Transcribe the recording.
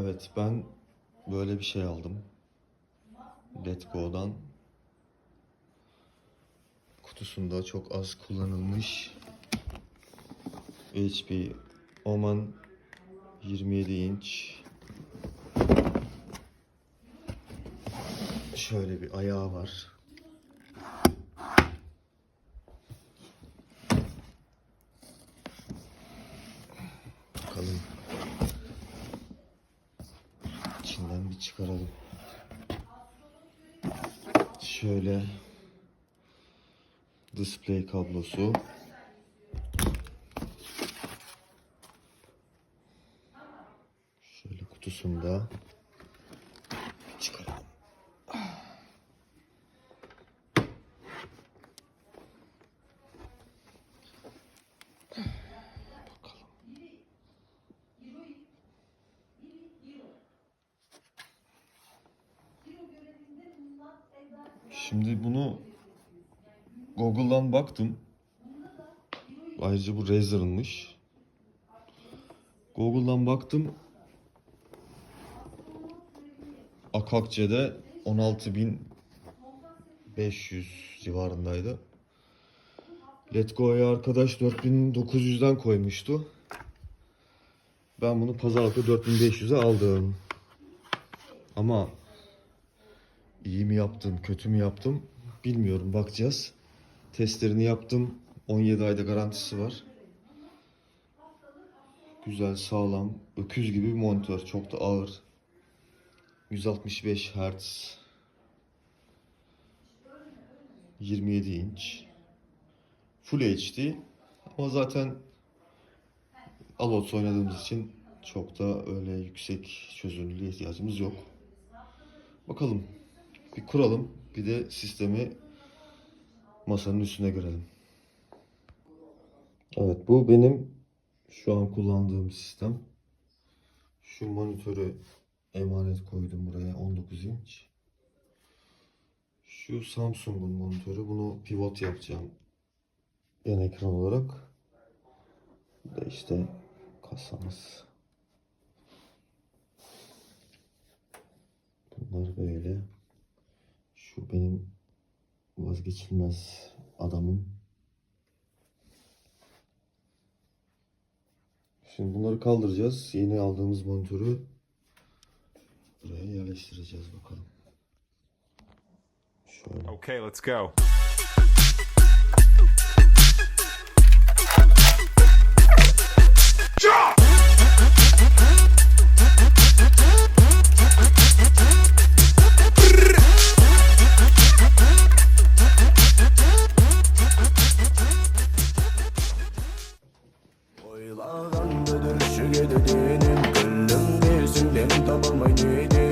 Evet ben böyle bir şey aldım. Letgo'dan. Kutusunda çok az kullanılmış HP Oman 27 inç. Şöyle bir ayağı var. Bakalım. İçinden çıkaralım. Şöyle display kablosu. Şöyle kutusunda çıkaralım. Bakalım. Şimdi bunu Google'dan baktım. Ayrıca bu Razer'ınmış. Google'dan baktım. Akakçe'de 16.500 civarındaydı. Let Go'ya arkadaş 4900'den koymuştu. Ben bunu pazarlıkta 4500'e aldım. Ama iyi mi yaptım, kötü mü yaptım bilmiyorum. Bakacağız. Testlerini yaptım. 17 ayda garantisi var. Güzel, sağlam, öküz gibi bir monitör. Çok da ağır. 165 Hz. 27 inç. Full HD. Ama zaten Alots oynadığımız için çok da öyle yüksek çözünürlüğe ihtiyacımız yok. Bakalım. Bir kuralım. Bir de sistemi masanın üstüne görelim. Evet bu benim şu an kullandığım sistem. Şu monitörü emanet koydum buraya 19 inç. Şu Samsung'un monitörü. Bunu pivot yapacağım. Yan ekran olarak. Bu da işte kasamız. Bunlar böyle. Şu benim vazgeçilmez adamım. Şimdi bunları kaldıracağız. Yeni aldığımız monitörü buraya yerleştireceğiz bakalım. Şöyle. Okay, let's go. dedim Kıldım gözümden tapamaydı